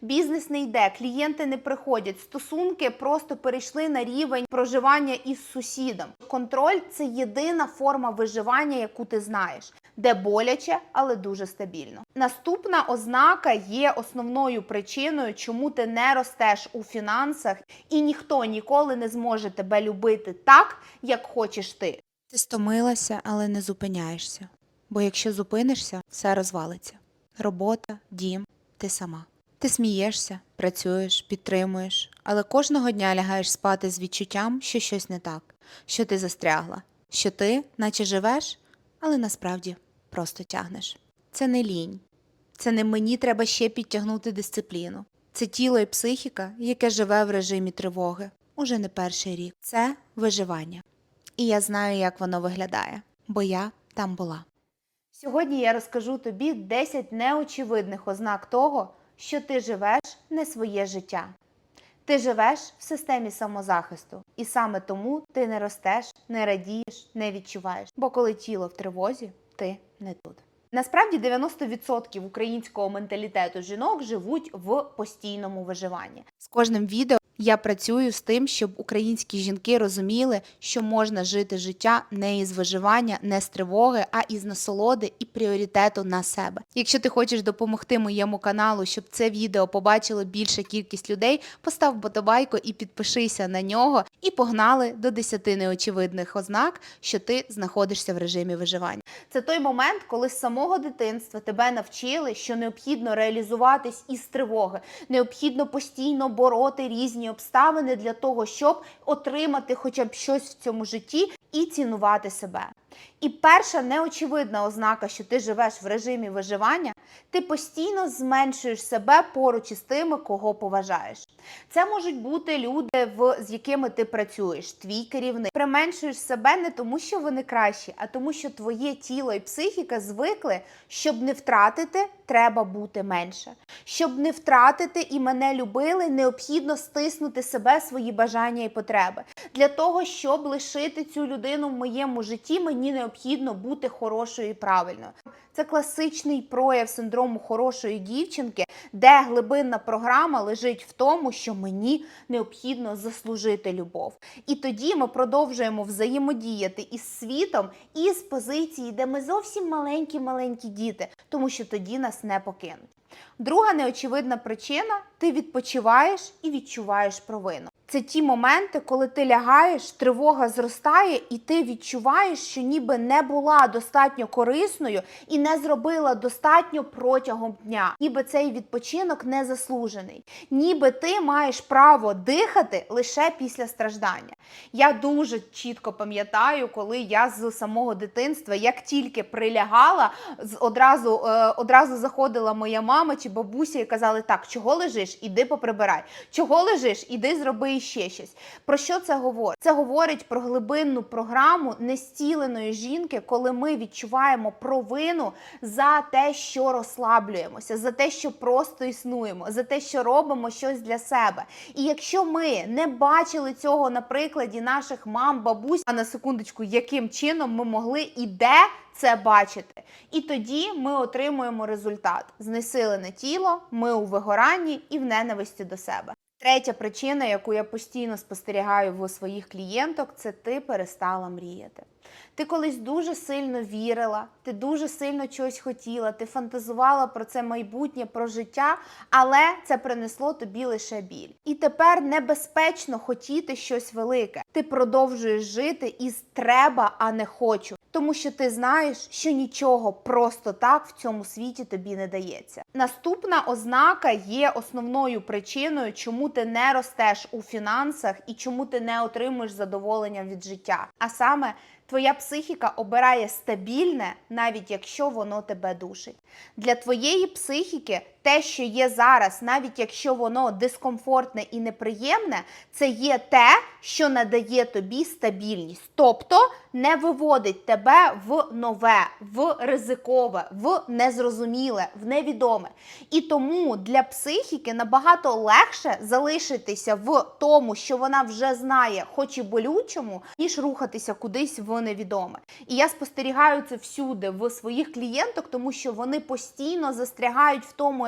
Бізнес не йде, клієнти не приходять, стосунки просто перейшли на рівень проживання із сусідом. Контроль це єдина форма виживання, яку ти знаєш, де боляче, але дуже стабільно. Наступна ознака є основною причиною, чому ти не ростеш у фінансах, і ніхто ніколи не зможе тебе любити так, як хочеш ти. Ти стомилася, але не зупиняєшся. Бо якщо зупинишся, все розвалиться. Робота, дім, ти сама. Ти смієшся, працюєш, підтримуєш, але кожного дня лягаєш спати з відчуттям, що щось не так, що ти застрягла, що ти, наче живеш, але насправді просто тягнеш. Це не лінь, це не мені треба ще підтягнути дисципліну. Це тіло і психіка, яке живе в режимі тривоги уже не перший рік. Це виживання. І я знаю, як воно виглядає, бо я там була. Сьогодні я розкажу тобі 10 неочевидних ознак того, що ти живеш не своє життя. Ти живеш в системі самозахисту, і саме тому ти не ростеш, не радієш, не відчуваєш. Бо коли тіло в тривозі, ти не тут. Насправді 90% українського менталітету жінок живуть в постійному виживанні. З кожним відео я працюю з тим, щоб українські жінки розуміли, що можна жити життя не із виживання, не з тривоги, а із насолоди і пріоритету на себе. Якщо ти хочеш допомогти моєму каналу, щоб це відео побачило більша кількість людей, постав подобайку і підпишися на нього. І погнали до 10 неочевидних ознак, що ти знаходишся в режимі виживання. Це той момент, коли з самого дитинства тебе навчили, що необхідно реалізуватись із тривоги, необхідно постійно бороти різні обставини для того, щоб отримати хоча б щось в цьому житті і цінувати себе. І перша неочевидна ознака, що ти живеш в режимі виживання, ти постійно зменшуєш себе поруч із тими, кого поважаєш. Це можуть бути люди, з якими ти працюєш, твій керівник. Применшуєш себе не тому, що вони кращі, а тому, що твоє тіло і психіка звикли, щоб не втратити, треба бути менше. Щоб не втратити і мене любили, необхідно стиснути себе, свої бажання і потреби. Для того, щоб лишити цю людину в моєму житті, мені необхідно бути хорошою і правильною. Це класичний прояв синдрому хорошої дівчинки, де глибинна програма лежить в тому, що мені необхідно заслужити любов. І тоді ми продовжуємо взаємодіяти із світом і з позиції, де ми зовсім маленькі-маленькі діти, тому що тоді нас не покинуть. Друга неочевидна причина ти відпочиваєш і відчуваєш провину. Це ті моменти, коли ти лягаєш, тривога зростає, і ти відчуваєш, що ніби не була достатньо корисною і не зробила достатньо протягом дня. Ніби цей відпочинок не заслужений. Ніби ти маєш право дихати лише після страждання. Я дуже чітко пам'ятаю, коли я з самого дитинства, як тільки прилягала, одразу, е, одразу заходила моя мама чи бабуся і казали: так, чого лежиш? Іди поприбирай. Чого лежиш? Іди зроби ще щось. Про що це говорить? Це говорить про глибинну програму нестіленої жінки, коли ми відчуваємо провину за те, що розслаблюємося, за те, що просто існуємо, за те, що робимо щось для себе. І якщо ми не бачили цього на прикладі наших мам, бабусь, а на секундочку, яким чином ми могли і де це бачити. І тоді ми отримуємо результат: знесилене тіло, ми у вигоранні і в ненависті до себе. Третя причина, яку я постійно спостерігаю в своїх клієнток, це ти перестала мріяти. Ти колись дуже сильно вірила, ти дуже сильно чогось хотіла, ти фантазувала про це майбутнє, про життя, але це принесло тобі лише біль. І тепер небезпечно хотіти щось велике. Ти продовжуєш жити із треба, а не хочу. Тому що ти знаєш, що нічого просто так в цьому світі тобі не дається. Наступна ознака є основною причиною, чому ти не ростеш у фінансах і чому ти не отримуєш задоволення від життя. А саме твоя психіка обирає стабільне, навіть якщо воно тебе душить. Для твоєї психіки те, що є зараз, навіть якщо воно дискомфортне і неприємне, це є те, що надає тобі стабільність, тобто не виводить тебе в нове, в ризикове, в незрозуміле, в невідоме. І тому для психіки набагато легше залишитися в тому, що вона вже знає, хоч і болючому, ніж рухатися кудись в невідоме. І я спостерігаю це всюди в своїх клієнток, тому що вони постійно застрягають в тому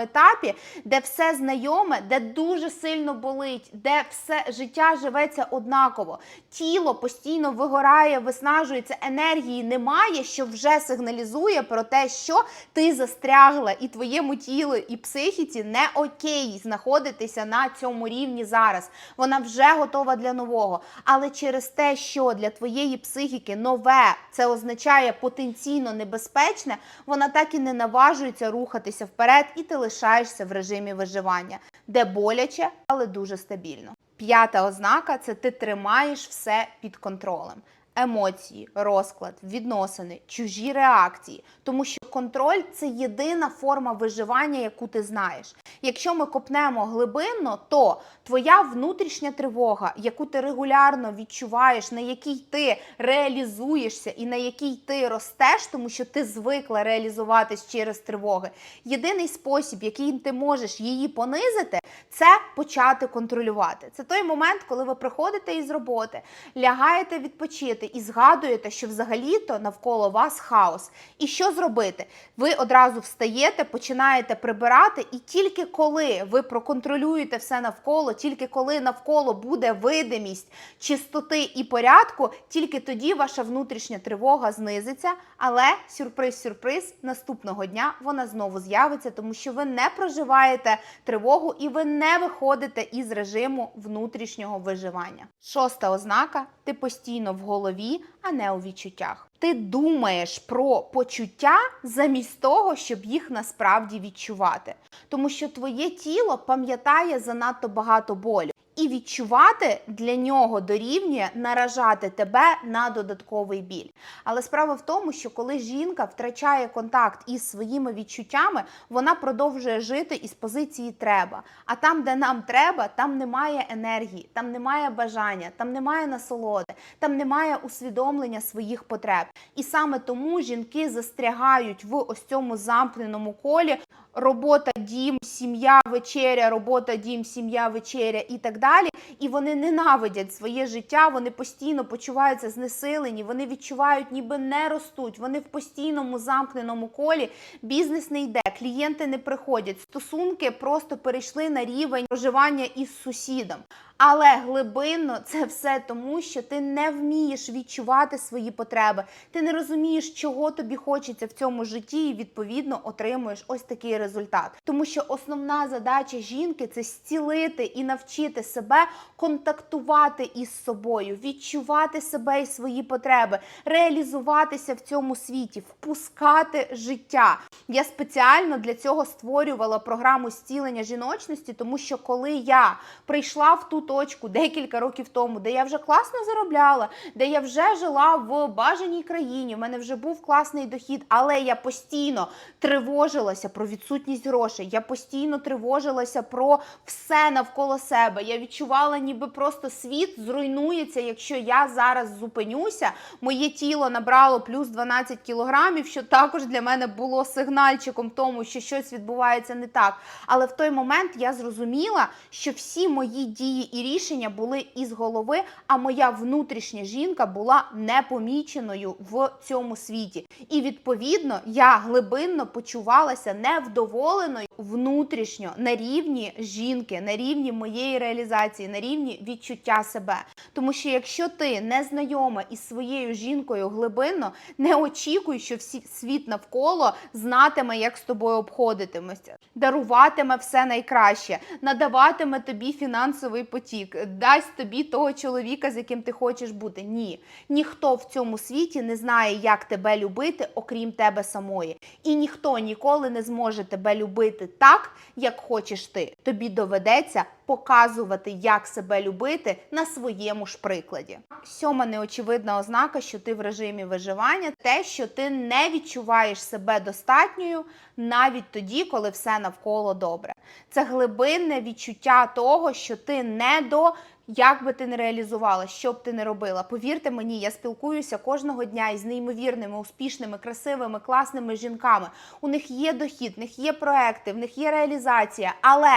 де все знайоме, де дуже сильно болить, де все життя живеться однаково. Тіло постійно вигорає, виснажується, енергії немає, що вже сигналізує про те, що ти застрягла, і твоєму тілу і психіці не окей знаходитися на цьому рівні зараз. Вона вже готова для нового. Але через те, що для твоєї психіки нове це означає потенційно небезпечне, вона так і не наважується рухатися вперед, і ти лишаєшся в режимі виживання, де боляче, але дуже стабільно. П'ята ознака це ти тримаєш все під контролем. Емоції, розклад, відносини, чужі реакції, тому що контроль це єдина форма виживання, яку ти знаєш. Якщо ми копнемо глибинно, то твоя внутрішня тривога, яку ти регулярно відчуваєш, на якій ти реалізуєшся і на якій ти ростеш, тому що ти звикла реалізуватись через тривоги. Єдиний спосіб, яким ти можеш її понизити, це почати контролювати. Це той момент, коли ви приходите із роботи, лягаєте відпочити і згадуєте, що взагалі-то навколо вас хаос. І що зробити? Ви одразу встаєте, починаєте прибирати, і тільки коли ви проконтролюєте все навколо, тільки коли навколо буде видимість чистоти і порядку, тільки тоді ваша внутрішня тривога знизиться. Але сюрприз-сюрприз, наступного дня вона знову з'явиться, тому що ви не проживаєте тривогу і ви не виходите із режиму внутрішнього виживання. Шоста ознака: ти постійно в голові, а не у відчуттях. Ти думаєш про почуття замість того, щоб їх насправді відчувати. Тому що твоє тіло пам'ятає занадто багато болю. І відчувати для нього дорівнює наражати тебе на додатковий біль. Але справа в тому, що коли жінка втрачає контакт із своїми відчуттями, вона продовжує жити із позиції треба. А там, де нам треба, там немає енергії, там немає бажання, там немає насолоди, там немає усвідомлення своїх потреб. І саме тому жінки застрягають в ось цьому замкненому колі. Робота, дім, сім'я, вечеря, робота, дім, сім'я, вечеря і так далі. І вони ненавидять своє життя, вони постійно почуваються знесилені, вони відчувають, ніби не ростуть. Вони в постійному замкненому колі. Бізнес не йде, клієнти не приходять. Стосунки просто перейшли на рівень проживання із сусідом. Але глибинно це все тому, що ти не вмієш відчувати свої потреби. Ти не розумієш, чого тобі хочеться в цьому житті, і відповідно отримуєш ось такий результат. Тому що основна задача жінки це зцілити і навчити себе контактувати із собою, відчувати себе і свої потреби, реалізуватися в цьому світі, впускати життя. Я спеціально для цього створювала програму зцілення жіночності, тому що коли я прийшла в ту точку декілька років тому, де я вже класно заробляла, де я вже жила в бажаній країні, в мене вже був класний дохід, але я постійно тривожилася про відсутність грошей. Я постійно тривожилася про все навколо себе. Я відчувала, ніби просто світ зруйнується, якщо я зараз зупинюся. Моє тіло набрало плюс 12 кілограмів, що також для мене було сигнальчиком тому, що щось відбувається не так. Але в той момент я зрозуміла, що всі мої дії і рішення були із голови, а моя внутрішня жінка була непоміченою в цьому світі. І відповідно я глибинно почувалася невдоволеною внутрішньо на рівні жінки, на рівні моєї реалізації, на рівні відчуття себе. Тому що якщо ти не знайома із своєю жінкою глибинно, не очікуй, що всі світ навколо знатиме, як з тобою обходитиметься, даруватиме все найкраще, надаватиме тобі фінансовий потік, дасть тобі того чоловіка, з яким ти хочеш бути. Ні, ніхто в цьому світі не знає, як тебе любити, окрім тебе самої. І ніхто ніколи не зможе тебе любити так, як хочеш ти. Тобі доведеться показувати, як себе любити на своєму ж прикладі. Сьома неочевидна ознака, що ти в режимі виживання, те, що ти не відчуваєш себе достатньою навіть тоді, коли все навколо добре. Це глибинне відчуття того, що ти не до. Як би ти не реалізувала, що б ти не робила, повірте мені, я спілкуюся кожного дня із неймовірними, успішними, красивими, класними жінками. У них є дохід, в них є проекти, в них є реалізація, але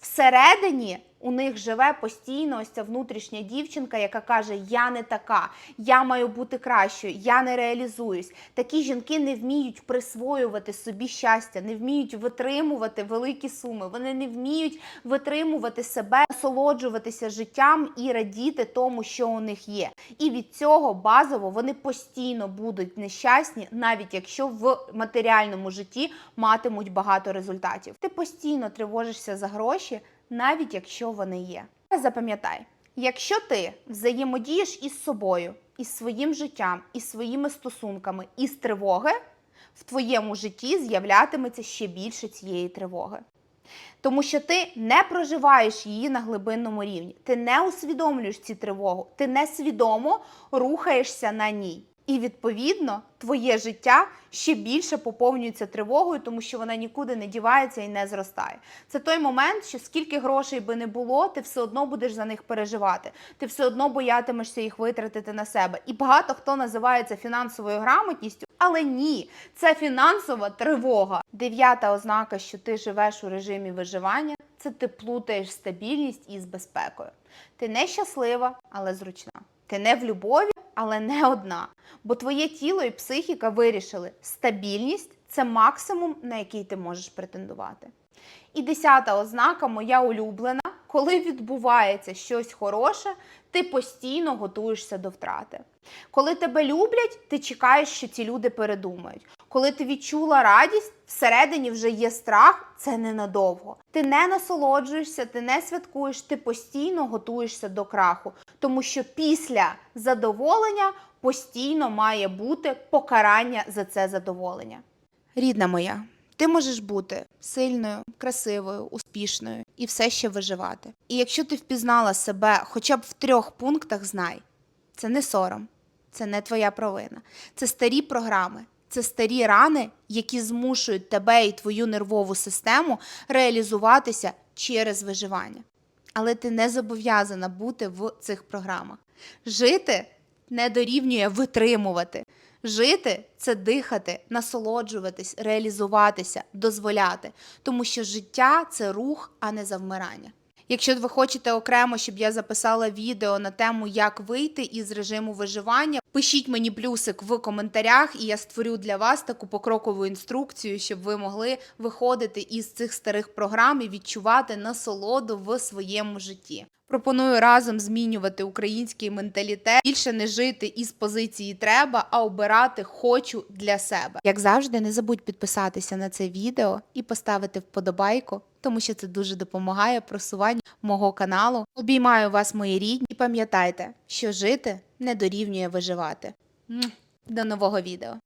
всередині У них живе постійно ось ця внутрішня дівчинка, яка каже: Я не така, я маю бути кращою, я не реалізуюсь. Такі жінки не вміють присвоювати собі щастя, не вміють витримувати великі суми. Вони не вміють витримувати себе, насолоджуватися життям і радіти тому, що у них є. І від цього базово вони постійно будуть нещасні, навіть якщо в матеріальному житті матимуть багато результатів. Ти постійно тривожишся за гроші, навіть якщо вони є. Запам'ятай, якщо ти взаємодієш із собою, із своїм життям, із своїми стосунками, із тривоги, в твоєму житті з'являтиметься ще більше цієї тривоги. Тому що ти не проживаєш її на глибинному рівні, ти не усвідомлюєш цю тривогу, ти несвідомо рухаєшся на ній. І відповідно твоє життя ще більше поповнюється тривогою, тому що вона нікуди не дівається і не зростає. Це той момент, що скільки грошей би не було, ти все одно будеш за них переживати. Ти все одно боятимешся їх витратити на себе. І багато хто називає це фінансовою грамотністю, але ні, це фінансова тривога. Дев'ята ознака, що ти живеш у режимі виживання, це ти плутаєш стабільність із безпекою. Ти не щаслива, але зручна. Ти не в любові, але не одна. Бо твоє тіло і психіка вирішили, стабільність це максимум, на який ти можеш претендувати. І десята ознака, моя улюблена, коли відбувається щось хороше, ти постійно готуєшся до втрати. Коли тебе люблять, ти чекаєш, що ці люди передумають. Коли ти відчула радість, всередині вже є страх, це ненадовго. Ти не насолоджуєшся, ти не святкуєш, ти постійно готуєшся до краху, тому що після задоволення постійно має бути покарання за це задоволення. Рідна моя, ти можеш бути сильною, красивою, успішною і все ще виживати. І якщо ти впізнала себе хоча б в трьох пунктах, знай, це не сором, це не твоя провина, це старі програми, це старі рани, які змушують тебе і твою нервову систему реалізуватися через виживання. Але ти не зобов'язана бути в цих програмах. Жити не дорівнює витримувати. Жити це дихати, насолоджуватись, реалізуватися, дозволяти, тому що життя це рух, а не завмирання. Якщо ви хочете окремо, щоб я записала відео на тему, як вийти із режиму виживання, пишіть мені плюсик в коментарях, і я створю для вас таку покрокову інструкцію, щоб ви могли виходити із цих старих програм і відчувати насолоду в своєму житті. Пропоную разом змінювати український менталітет, більше не жити із позиції треба, а обирати хочу для себе. Як завжди, не забудь підписатися на це відео і поставити вподобайку, тому що це дуже допомагає просуванню мого каналу. Обіймаю вас, мої рідні, і пам'ятайте, що жити не дорівнює виживати. До нового відео.